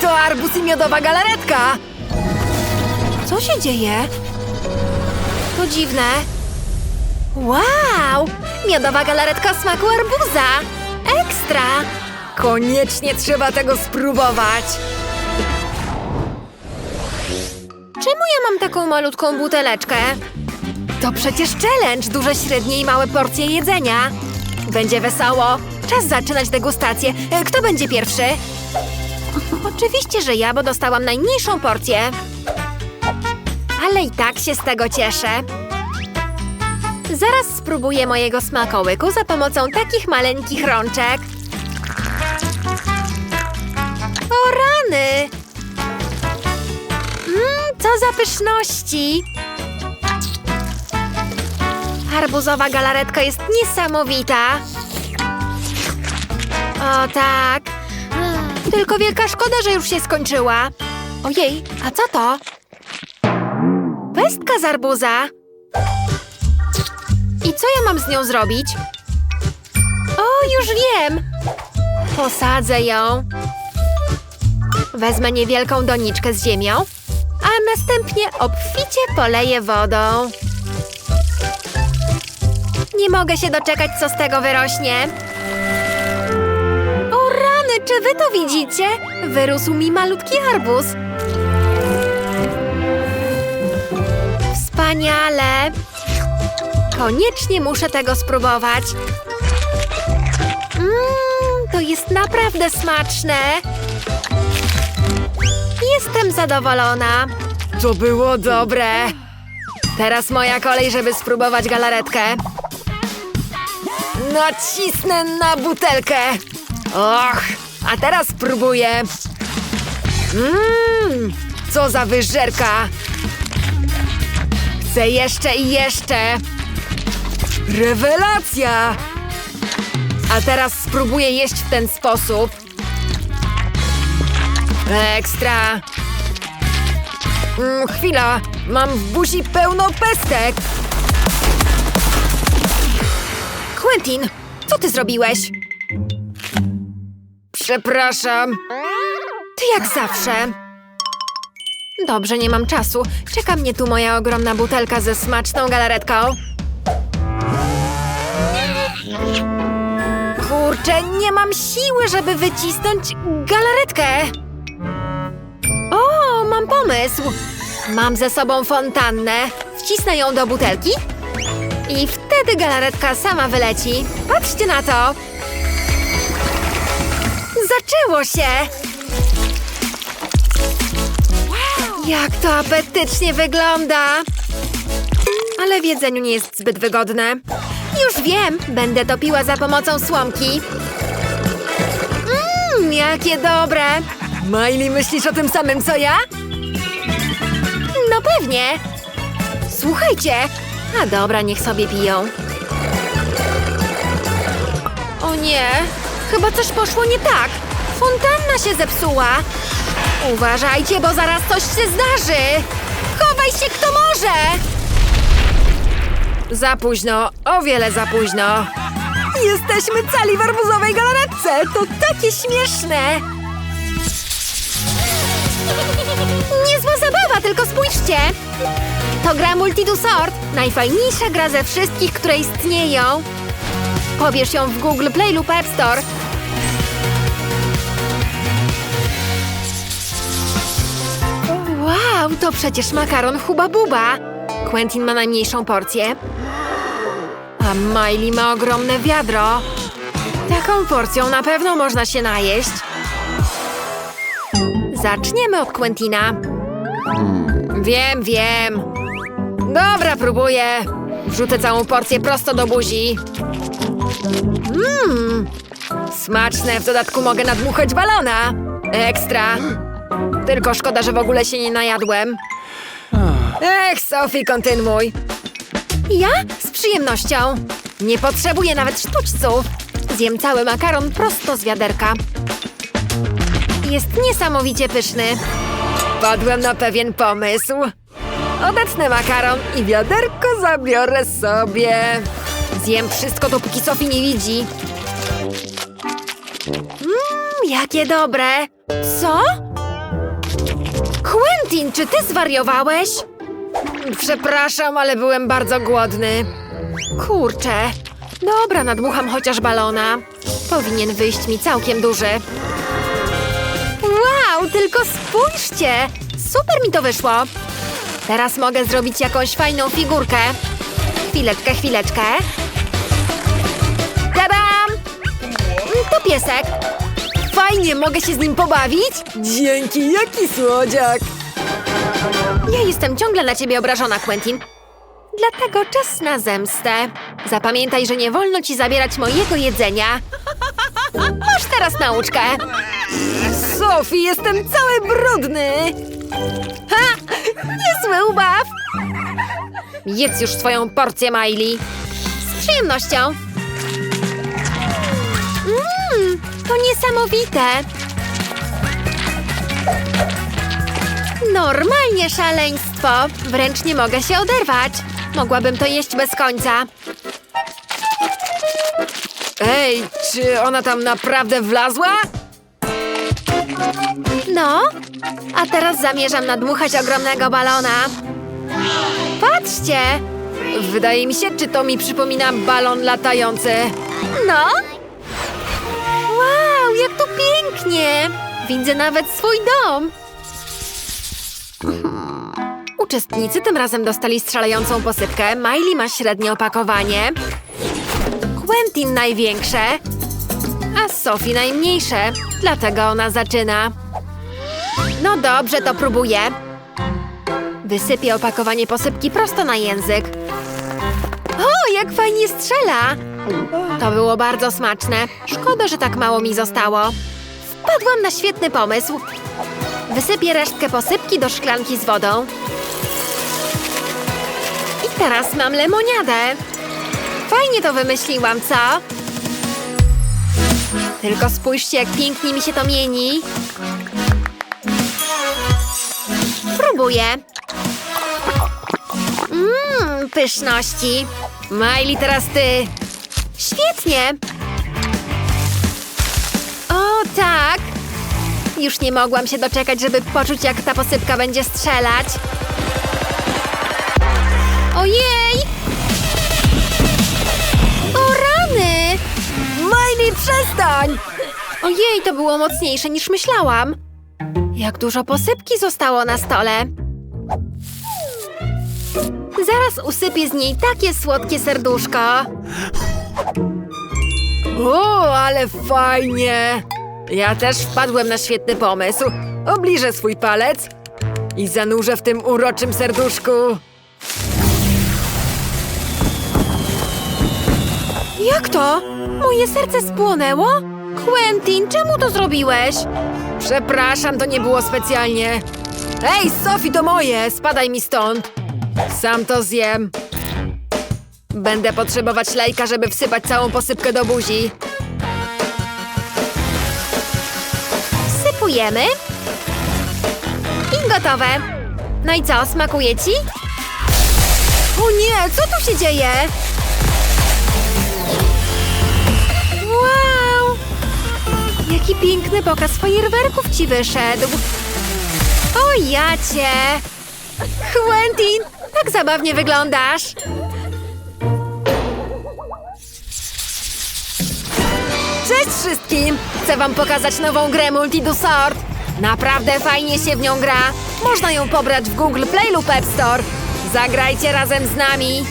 To arbuz i miodowa galaretka! Co się dzieje? To dziwne. Wow! Miodowa galaretka w smaku arbuza! Ekstra! Koniecznie trzeba tego spróbować! Czemu ja mam taką malutką buteleczkę? To przecież challenge, duże, średnie i małe porcje jedzenia. Będzie wesoło. Czas zaczynać degustację. E, Kto będzie pierwszy? Oczywiście, że ja, bo dostałam najmniejszą porcję. Ale i tak się z tego cieszę. Zaraz spróbuję mojego smakołyku za pomocą takich maleńkich rączek. O rany! Mmm, co za pyszności! Arbuzowa galaretka jest niesamowita. O tak. Tylko wielka szkoda, że już się skończyła. Ojej, a co to? Pestka z arbuza. I co ja mam z nią zrobić? O, już wiem. Posadzę ją. Wezmę niewielką doniczkę z ziemią, a następnie obficie poleję wodą. Nie mogę się doczekać, co z tego wyrośnie. Czy wy to widzicie? Wyrósł mi malutki arbuz. Wspaniale! Koniecznie muszę tego spróbować. Mmm, to jest naprawdę smaczne. Jestem zadowolona. To było dobre. Teraz moja kolej, żeby spróbować galaretkę. Nacisnę na butelkę. Och, a teraz spróbuję. Mmm, co za wyżerka. Chcę jeszcze i jeszcze. Rewelacja! A teraz spróbuję jeść w ten sposób. Ekstra. Mm, chwila, mam w buzi pełno pestek. Quentin, co ty zrobiłeś? Przepraszam. Ty jak zawsze. Dobrze, nie mam czasu. Czeka mnie tu moja ogromna butelka ze smaczną galaretką. Kurczę, nie mam siły, żeby wycisnąć galaretkę. O, mam pomysł. Mam ze sobą fontannę. Wcisnę ją do butelki i wtedy galaretka sama wyleci. Patrzcie na to! Zaczęło się! Jak to apetycznie wygląda! Ale w jedzeniu nie jest zbyt wygodne. Już wiem, będę topiła za pomocą słomki. Mmm, jakie dobre! Miley, myślisz o tym samym co ja? No pewnie. Słuchajcie. A dobra, niech sobie piją. O nie, chyba coś poszło nie tak. Fontanna się zepsuła. Uważajcie, bo zaraz coś się zdarzy. Chowaj się kto może. Za późno, o wiele za późno. Jesteśmy cali w arbuzowej galaretce. To takie śmieszne. Niezła zabawa, tylko spójrzcie! To gra Multidusort, najfajniejsza gra ze wszystkich, które istnieją. Pobierz ją w Google Play lub App Store. Wow, to przecież makaron Huba Buba. Quentin ma najmniejszą porcję. A Miley ma ogromne wiadro. Taką porcją na pewno można się najeść. Zaczniemy od Quentina. Wiem, wiem. Dobra, próbuję. Wrzucę całą porcję prosto do buzi. Mmm, smaczne. W dodatku mogę nadmuchać balona. Ekstra. Tylko szkoda, że w ogóle się nie najadłem. Ech, Sophie, kontynuuj. Ja? Z przyjemnością. Nie potrzebuję nawet sztućców. Zjem cały makaron prosto z wiaderka. Jest niesamowicie pyszny. Padłem na pewien pomysł. Odetnę makaron i wiaderko zabiorę sobie. Zjem wszystko, dopóki Sofii nie widzi. Mmm, jakie dobre. Co? Quentin, czy ty zwariowałeś? Przepraszam, ale byłem bardzo głodny. Kurczę. Dobra, nadmucham chociaż balona. Powinien wyjść mi całkiem duży. Wow, tylko spójrzcie! Super mi to wyszło. Teraz mogę zrobić jakąś fajną figurkę. Chwileczkę, chwileczkę. Tadam! To piesek. Fajnie, mogę się z nim pobawić? Dzięki, jaki słodziak! Ja jestem ciągle na ciebie obrażona, Quentin. Dlatego czas na zemstę. Zapamiętaj, że nie wolno ci zabierać mojego jedzenia. Masz teraz nauczkę. Sophie, jestem cały brudny. Ha! Niezły ubaw. Jedz już swoją porcję, Miley. Z przyjemnością. Mmm, to niesamowite. Normalnie szaleństwo. Wręcz nie mogę się oderwać. Mogłabym to jeść bez końca. Ej, czy ona tam naprawdę wlazła? No, a teraz zamierzam nadmuchać ogromnego balona. Patrzcie! Wydaje mi się, czy to mi przypomina balon latający. No? Wow, jak tu pięknie! Widzę nawet swój dom. Uczestnicy tym razem dostali strzelającą posypkę. Miley ma średnie opakowanie. Quentin największe. A Sophie najmniejsze. Dlatego ona zaczyna. No dobrze, to próbuję. Wysypię opakowanie posypki prosto na język. O, jak fajnie strzela! To było bardzo smaczne. Szkoda, że tak mało mi zostało. Wpadłam na świetny pomysł. Wysypię resztkę posypki do szklanki z wodą. Teraz mam lemoniadę. Fajnie to wymyśliłam, co? Tylko spójrzcie, jak pięknie mi się to mieni. Próbuję. Mmm, pyszności. Miley, teraz ty. Świetnie. O, tak. Już nie mogłam się doczekać, żeby poczuć, jak ta posypka będzie strzelać. Ojej! O rany! Miley, przestań! Ojej, to było mocniejsze niż myślałam. Jak dużo posypki zostało na stole. Zaraz usypię z niej takie słodkie serduszko. O, ale fajnie! Ja też wpadłem na świetny pomysł. Obliżę swój palec i zanurzę w tym uroczym serduszku. Jak to? Moje serce spłonęło? Quentin, czemu to zrobiłeś? Przepraszam, to nie było specjalnie. Ej, Sophie, to moje! Spadaj mi stąd! Sam to zjem. Będę potrzebować lejka, żeby wsypać całą posypkę do buzi. Wsypujemy. I gotowe. No i co, smakuje ci? O nie, co tu się dzieje? Jaki piękny pokaz fajerwerków ci wyszedł. O jacie! Quentin, tak zabawnie wyglądasz. Cześć wszystkim! Chcę wam pokazać nową grę Multi do Sort. Naprawdę fajnie się w nią gra. Można ją pobrać w Google Play lub App Store. Zagrajcie razem z nami.